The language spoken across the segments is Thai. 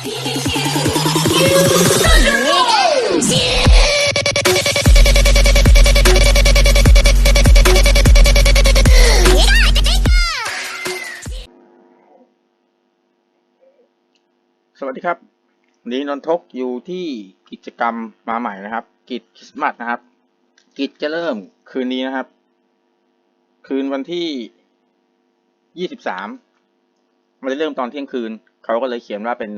สวัสดีครับวันนี้นนทกอยู่ที่กิจกรรมมาใหม่นะครับ กิจคริสต์มาสนะครับ กิจจะเริ่มคืนนี้นะครับ คืนวันที่ยี่สิบสามมันจะเริ่มตอนเที่ยงคืน เขาก็เลยเขียนว่าเป็น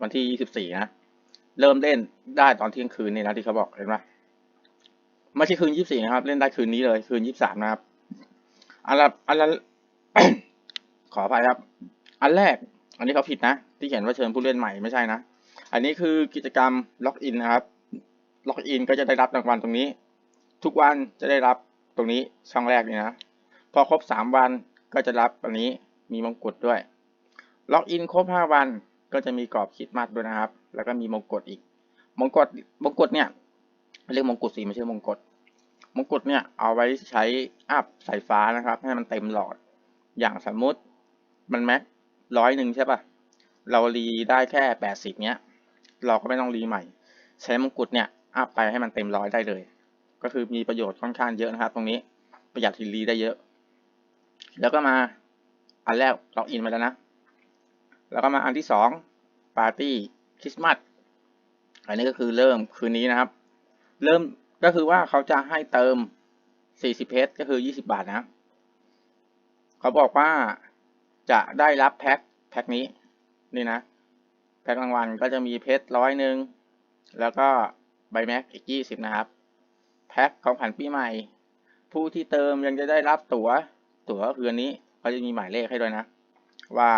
วันที่ยี่สิบสี่นะ เริ่มเล่นได้ตอนเที่ยงคืนนี่นะที่เขาบอกเห็นไหมไม่ใช่คืนยี่สิบสี่นะครับ เล่นได้คืนนี้เลย คืนยี่สิบสามนะครับ อันละอันละขออภัยครับ อันแรก อันนี้เขาผิดนะ ที่เขียนว่าเชิญผู้เล่นใหม่ไม่ใช่นะ อันนี้คือกิจกรรมล็อกอินนะครับ ล็อกอินก็จะได้รับรางวัลตรงนี้ ทุกวันจะได้รับตรงนี้ช่องแรกนี่นะ พอครบสามวันก็จะรับอันนี้มีมงกุฎด้วย ล็อกอินครบห้าวัน ก็จะมีกรอบคิดมัดด้วยนะครับ แล้วก็มีมงกุฎอีก มงกุฎมงกุฎเนี่ยเรียกมงกุฎสีไม่ใช่มงกุฎมงกุฎเนี่ยเอาไว้ใช้อัพสายฟ้านะครับ ให้มันเต็มหลอด อย่างสมมุติมันแม็กร้อยหนึ่งใช่ปะเรารีได้แค่แปดสิบเนี้ย เราก็ไม่ต้องรีใหม่ ใช้มงกุฎเนี่ยอัพไปให้มันเต็มร้อยได้เลย ก็คือมีประโยชน์ค่อนข้างเยอะนะครับ ตรงนี้ประหยัดทีรีได้เยอะ แล้วก็มาอันแรกล็อกอินมาแล้วนะ แล้วก็มาอันที่สองปาร์ตี้คริสต์มาสอันนี้ก็คือเริ่มคืนนี้นะครับ เริ่มก็คือว่าเขาจะให้เติม 40 เพชรก็คือ 20 บาทนะ เขาบอกว่าจะได้รับแพ็คแพ็คนี้นี่นะ แพ็ครางวัลก็จะมีเพชรร้อยหนึ่งแล้วก็ใบแม็กอีก 20 นะครับ แพ็คของผันปีใหม่ ผู้ที่เติมยังจะได้รับตั๋วตั๋วคืออันนี้เขาจะมีหมายเลขให้ด้วยนะ ว่า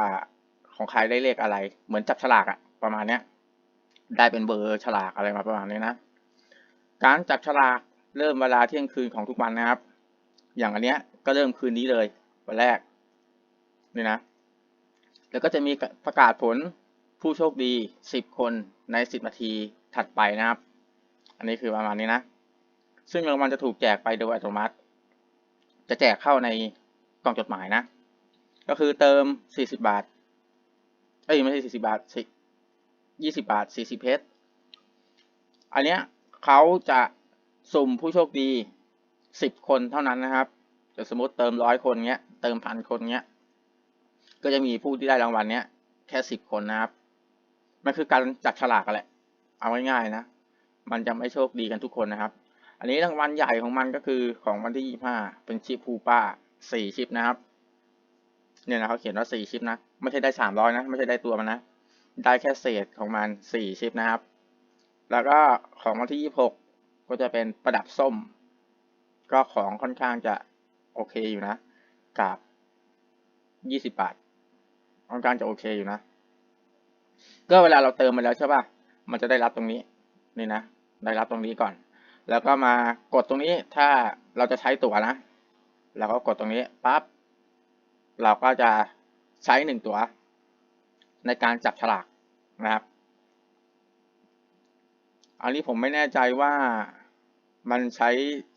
ของใครได้เลขอะไร เหมือนจับฉลากอะประมาณเนี้ย ได้เป็นเบอร์ฉลากอะไรมาประมาณนี้นะ การจับฉลากเริ่มเวลาเที่ยงคืนของทุกวันนะครับ อย่างอันเนี้ยก็เริ่มคืนนี้เลยวันแรกนี่นะ แล้วก็จะมีประกาศผลผู้โชคดี 10 คนใน 10 นาทีถัดไปนะครับ อันนี้คือประมาณนี้นะ ซึ่งรางวัลจะถูกแจกไปโดยอัตโนมัติ จะแจกเข้าในกล่องจดหมายนะ ก็คือเติม 40 บาท เอ้ยไม่ใช่40บาทสิ20บาท40เพชรอันเนี้ยเขาจะสุ่มผู้โชคดี10คนเท่านั้นนะครับจะสมมติเติมร้อยคนเงี้ย เติมพันคนเงี้ย ก็จะมีผู้ที่ได้รางวัลเนี้ย แค่10คนนะครับ มันคือการจับฉลากกันแหละ เอาง่ายๆนะ มันจะไม่โชคดีกันทุกคนนะครับ อันนี้รางวัลใหญ่ของมันก็คือของวันที่25เป็นชิปภูป้า4ชิปนะครับ เนี่ยนะเขาเขียนว่า4ชิปนะ ไม่ใช่ได้300นะ ไม่ใช่ได้ตัวมันนะ ได้แค่เศษของมัน4ชิปนะครับ แล้วก็ของวันที่26ก็จะเป็นประดับส้ม ก็ของค่อนข้างจะโอเคอยู่นะ กับ20บาทค่อนข้างจะโอเคอยู่นะ ก็เวลาเราเติมมาแล้วใช่ป่ะ มันจะได้รับตรงนี้ นี่นะ ได้รับตรงนี้ก่อน แล้วก็มากดตรงนี้ ถ้าเราจะใช้ตั๋วนะเราก็กดตรงนี้ปั๊บ เราก็จะใช้หนึ่งตัว ในการจับฉลากนะครับ อันนี้ผมไม่แน่ใจว่ามันใช้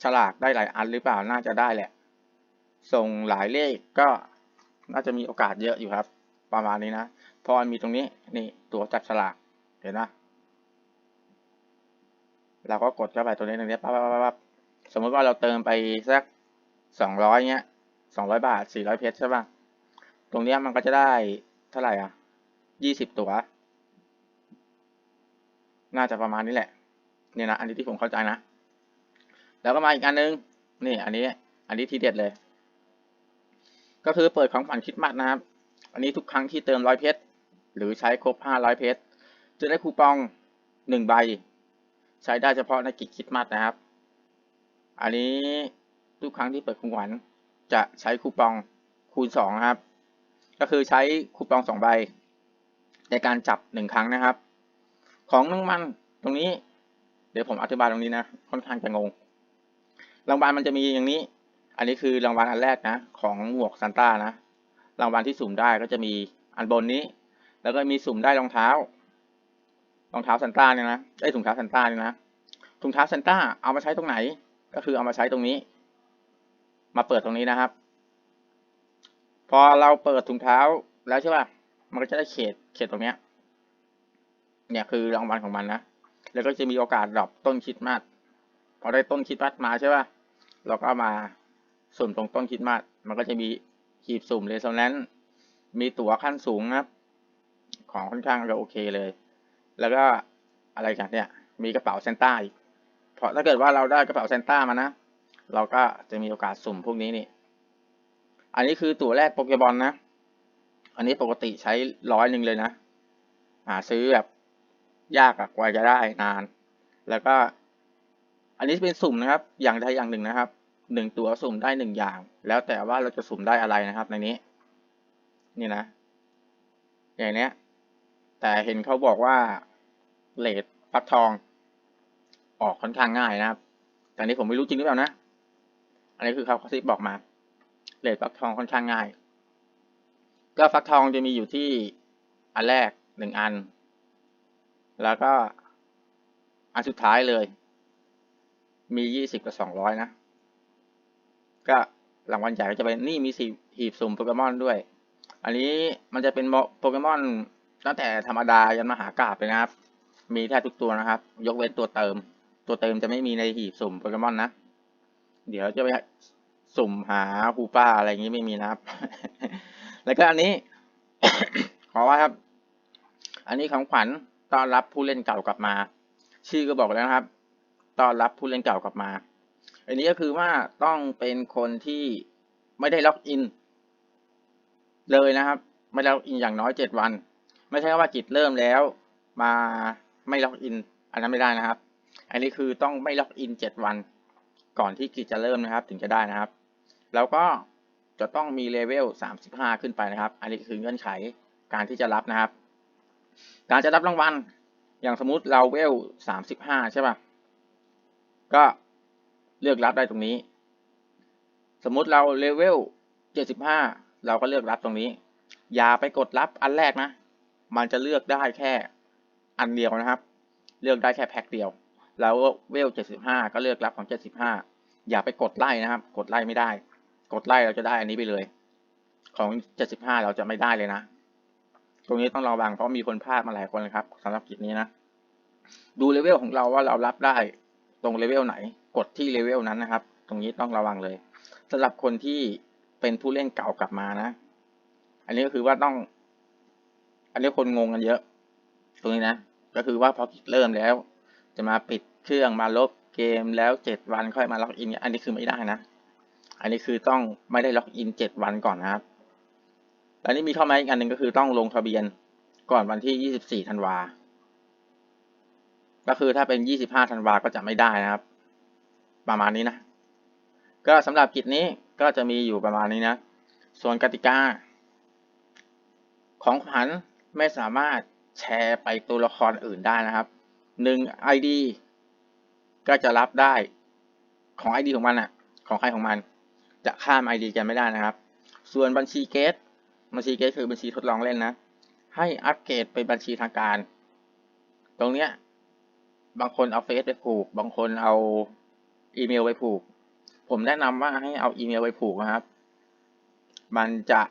ฉลากได้หลายอันหรือเปล่าน่าจะได้แหละ ส่งหลายเลขก็น่าจะมีโอกาสเยอะอยู่ครับ ประมาณนี้นะพราะมันมีตรงนี้นี่ตัวจับฉลากเห็นไหมเราก็กดเข้าไปตัวนี้ตรงนี้ปั๊บปั๊บปั๊บปั๊บสมมติว่าเราเติมไปสักสองร้อยเงี้ยสองร้อยบาทสี่ร้อยเพชรใช่ป่ะ ตรงนี้มันก็จะได้เท่าไหร่อะยี่สิบตัว น่าจะประมาณนี้แหละ เนี่ยนะ อันนี้ที่ผมเข้าใจนะ แล้วก็มาอีกอันนึง นี่ อันนี้ อันนี้ทีเด็ดเลย ก็คือเปิดของขวัญคริดมัดนะครับ อันนี้ทุกครั้งที่เติมร้อยเพชร หรือใช้ครบห้าร้อยเพชร จะได้คูปองหนึ่งใบ ใช้ได้เฉพาะในกิจคริดมัดนะครับ อันนี้ทุกครั้งที่เปิดของขวัญจะใช้คูปองคูณสองนะครับ ก็คือใช้คูปองสองใบ ในการจับหนึ่งครั้งนะครับ ของรางวัลตรงนี้ เดี๋ยวผมอธิบายตรงนี้นะ ค่อนข้างจะงงรางวัลมันจะมีอย่างนี้ อันนี้คือรางวัลอันแรกนะ ของหมวกซันต้านะรางวัลที่สุ่มได้ก็จะมีอันบนนี้ แล้วก็มีสุ่มได้รองเท้ารองเท้าซันต้าเนี่ยนะไอ้ถุงเท้าซันต้าเนี่ยนะถุงเท้าซันต้าเอามาใช้ตรงไหน ก็คือเอามาใช้ตรงนี้ มาเปิดตรงนี้นะครับ พอเราเปิดถุงเท้าแล้วใช่ป่ะ มันก็จะได้เขตเขตตรงเนี้ย เนี่ยคือรางวัลของมันนะ แล้วก็จะมีโอกาสดรอปต้นคิดมาสพอได้ต้นคิดมาสมาใช่ป่ะ เราก็มาสุ่มตรงต้นคิดมาสมันก็จะมีหีบสุ่มเลยฉะนั้น มีตั๋วขั้นสูงนะครับของค่อนข้างจะโอเคเลย แล้วก็อะไรกันเนี่ย มีกระเป๋าเซนต้าอีก เพราะถ้าเกิดว่าเราได้กระเป๋าเซนต้ามานะ เราก็จะมีโอกาสสุ่มพวกนี้นี่ อันนี้คือตั๋วแรกโปเกบอลนะ อันนี้ปกติใช้ร้อยหนึ่งเลยนะ หาซื้อแบบยากอะกว่าจะได้นาน แล้วก็ อันนี้เป็นสุ่มนะครับ อย่างใดอย่างหนึ่งนะครับ หนึ่งตัวสุ่มได้หนึ่งอย่าง แล้วแต่ว่าเราจะสุ่มได้อะไรนะครับ ในนี้ นี่นะ อย่างเนี้ย แต่เห็นเขาบอกว่าเลดฟักทอง ออกค่อนข้างง่ายนะครับ แต่นี้ผมไม่รู้จริงหรือเปล่านะ อันนี้คือเขาเขาซิบบอกมา เลดฟักทองค่อนข้างง่าย ก็ฟักทองจะมีอยู่ที่อันแรกหนึ่งอัน แล้วก็อันสุดท้ายเลย มียี่สิบกับสองร้อยนะ ก็รางวัลใหญ่ก็จะเป็นนี่มีสีหีบสุ่มโปเกมอนด้วย อันนี้มันจะเป็นโปเกมอนตั้งแต่ธรรมดายันมหากราบเลยนะครับ มีแทบทุกตัวนะครับ ยกเว้นตัวเติม ตัวเติมจะไม่มีในหีบสุ่มโปเกมอนนะ เดี๋ยวจะไป สุ่มหาฮูป้าอะไรอย่างนี้ไม่มีนะครับ แล้วก็อันนี้ ขอว่าครับ อันนี้ของขวัญต้อนรับผู้เล่นเก่ากลับมา ชื่อก็บอกแล้วนะครับต้อนรับผู้เล่นเก่ากลับมา อันนี้ก็คือว่าต้องเป็นคนที่ไม่ได้ล็อกอิน เลยนะครับ ไม่ได้ล็อกอินอย่างน้อยเจ็ดวัน ไม่ใช่ว่ากิจเริ่มแล้ว มาไม่ล็อกอิน อันนั้นไม่ได้นะครับ อันนี้คือต้องไม่ล็อกอินเจ็ดวัน ก่อนที่กิจจะเริ่มนะครับ ถึงจะได้นะครับ แล้วก็จะต้องมีเลเวลสามสิบห้าขึ้นไปนะครับ อันนี้คือเงื่อนไขการที่จะรับนะครับ การจะรับรางวัล อย่างสมมุติเราเวลสามสิบห้าใช่ป่ะ ก็เลือกรับได้ตรงนี้ สมมุติเราเลเวลเจ็ดสิบห้าเราก็เลือกรับตรงนี้ อย่าไปกดรับอันแรกนะ มันจะเลือกได้แค่อันเดียวนะครับ เลือกได้แค่แพ็คเดียวแล้วเวลเจ็ดสิบห้าก็เลือกรับของเจ็ดสิบห้าอย่าไปกดไล่นะครับ กดไล่ไม่ได้ กดไล่เราจะได้อันนี้ไปเลย ของเจ็ดสิบห้าเราจะไม่ได้เลยนะ ตรงนี้ต้องระวังเพราะมีคนพลาดมาหลายคนนะครับสำหรับกิจนี้นะ ดูเลเวลของเราว่าเรารับได้ตรงเลเวลไหน กดที่เลเวลนั้นนะครับ ตรงนี้ต้องระวังเลยสำหรับคนที่เป็นผู้เล่นเก่ากลับมานะ อันนี้ก็คือว่าต้อง อันนี้คนงงกันเยอะ ตรงนี้นะ ก็คือว่าพอกิจเริ่มแล้ว จะมาปิดเครื่องมาลบเกมแล้วเจ็ดวันค่อยมาล็อกอิน อันนี้คือไม่ได้นะ อันนี้คือต้องไม่ได้ล็อกอินเจ็ดวันก่อนนะครับ แล้วนี่มีข้อแม้อีกอันหนึ่งก็คือต้องลงทะเบียนก่อนวันที่ยี่สิบสี่ธันวา ก็คือถ้าเป็นยี่สิบห้าธันวาก็จะไม่ได้นะครับ ประมาณนี้นะ ก็สำหรับกิจนี้ก็จะมีอยู่ประมาณนี้นะ ส่วนกติกา ของขวัญไม่สามารถแชร์ไปตัวละครอื่นได้นะครับหนึ่ง ID ก็จะรับได้ของ ID ของมันอะของใครของมัน จะข้าม ID กันไม่ได้นะครับ ส่วนบัญชีเกตบัญชีเกตคือบัญชีทดลองเล่นนะ ให้อัปเกรดเป็นบัญชีทางการ ตรงเนี้ยบางคนเอาเฟซไปผูก บางคนเอาอีเมลไปผูก ผมแนะนำว่าให้เอาอีเมลไปผูกนะครับ มันจะ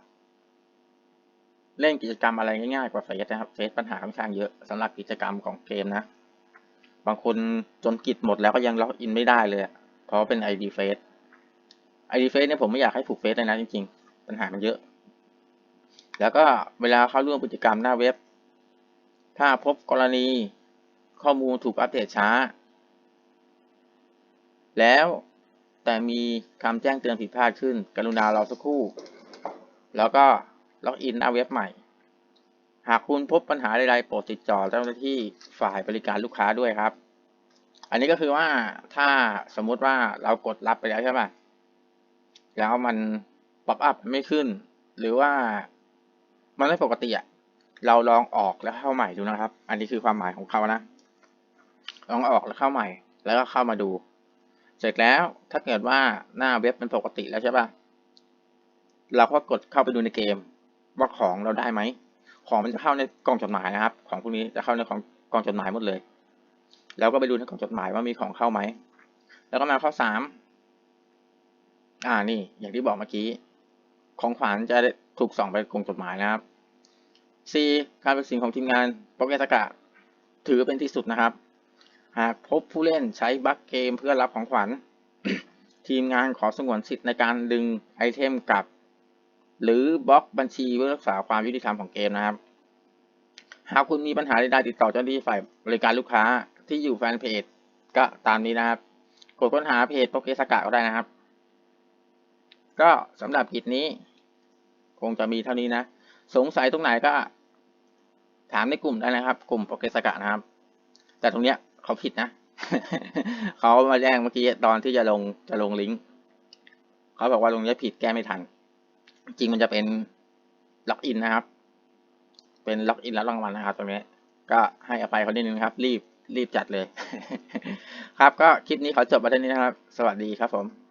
เล่นกิจกรรมอะไรง่ายๆกว่าเฟซนะครับเฟซปัญหาค่อนข้างเยอะสำหรับกิจกรรมของเกมนะ บางคนจนกิจหมดแล้วก็ยังล็อกอินไม่ได้เลย เพราะเป็น ID เฟซ ID เฟซเนี่ยผมไม่อยากให้ผูกเฟซเลยนะจริงๆ ปัญหามันเยอะ แล้วก็เวลาเข้าร่วมกิจกรรมหน้าเว็บ ถ้าพบกรณีข้อมูลถูกอัปเดตช้า แล้วแต่มีคำแจ้งเตือนผิดพลาดขึ้น กรุณารอสักครู่ แล้วก็ล็อกอินหน้าเว็บใหม่ หากคุณพบปัญหาใดๆโปรดติดต่อเจ้าหน้าที่ฝ่ายบริการลูกค้าด้วยครับ อันนี้ก็คือว่าถ้าสมมุติว่าเรากดรับไปแล้วใช่ไหม แล้วมันป๊อปอัพไม่ขึ้น หรือว่ามันไม่ปกติอะเราลองออกแล้วเข้าใหม่ดูนะครับ อันนี้คือความหมายของเขานะ ลองออกแล้วเข้าใหม่ แล้วก็เข้ามาดู เสร็จแล้วถ้าเกิดว่าหน้าเว็บเป็นปกติแล้วใช่ป่ะ เราก็กดเข้าไปดูในเกม ว่าของเราได้ไหม ของมันจะเข้าในกล่องจดหมายนะครับ ของพวกนี้จะเข้าในของกล่องจดหมายหมดเลย แล้วก็ไปดูในกล่องจดหมายว่ามีของเข้าไหม แล้วก็มาข้อสาม อ่านี่อย่างที่บอกเมื่อกี้ ของขวัญจะถูกส่องไปกล่องจดหมายนะครับ C การเป็นสิ่งของทีมงานโปเกตกะ ถือเป็นที่สุดนะครับ หากพบผู้เล่นใช้บั๊กเกมเพื่อรับของขวัญ ทีมงานขอสงวนสิทธิ์ในการดึงไอเทมกลับ หรือบล็อกบัญชีเพื่อรักษาความยุติธรรมของเกมนะครับ หากคุณมีปัญหาใดๆติดต่อเจ้าหน้าที่ฝ่ายบริการลูกค้าที่อยู่แฟนเพจก็ตามนี้นะครับ กดค้นหาเพจโปเกสกะก็ได้นะครับ ก็สำหรับกิจนี้ คงจะมีเท่านี้นะ สงสัยตรงไหนก็ ถามในกลุ่มได้นะครับ กลุ่มโปเกสกะนะครับ แต่ตรงเนี้ยเขาผิดนะ เขามาแจ้งเมื่อกี้ตอนที่จะลงจะลงลิงก์เขาบอกว่าตรงเนี้ยผิดแก้ไม่ทัน จริงมันจะเป็นล็อกอินนะครับ เป็นล็อกอินแล้วรางวัลนะครับตรงนี้ ก็ให้อภัยเขานิดนึงครับ รีบรีบจัดเลย ครับก็คลิปนี้ขอจบไปเท่านี้นะครับ สวัสดีครับผม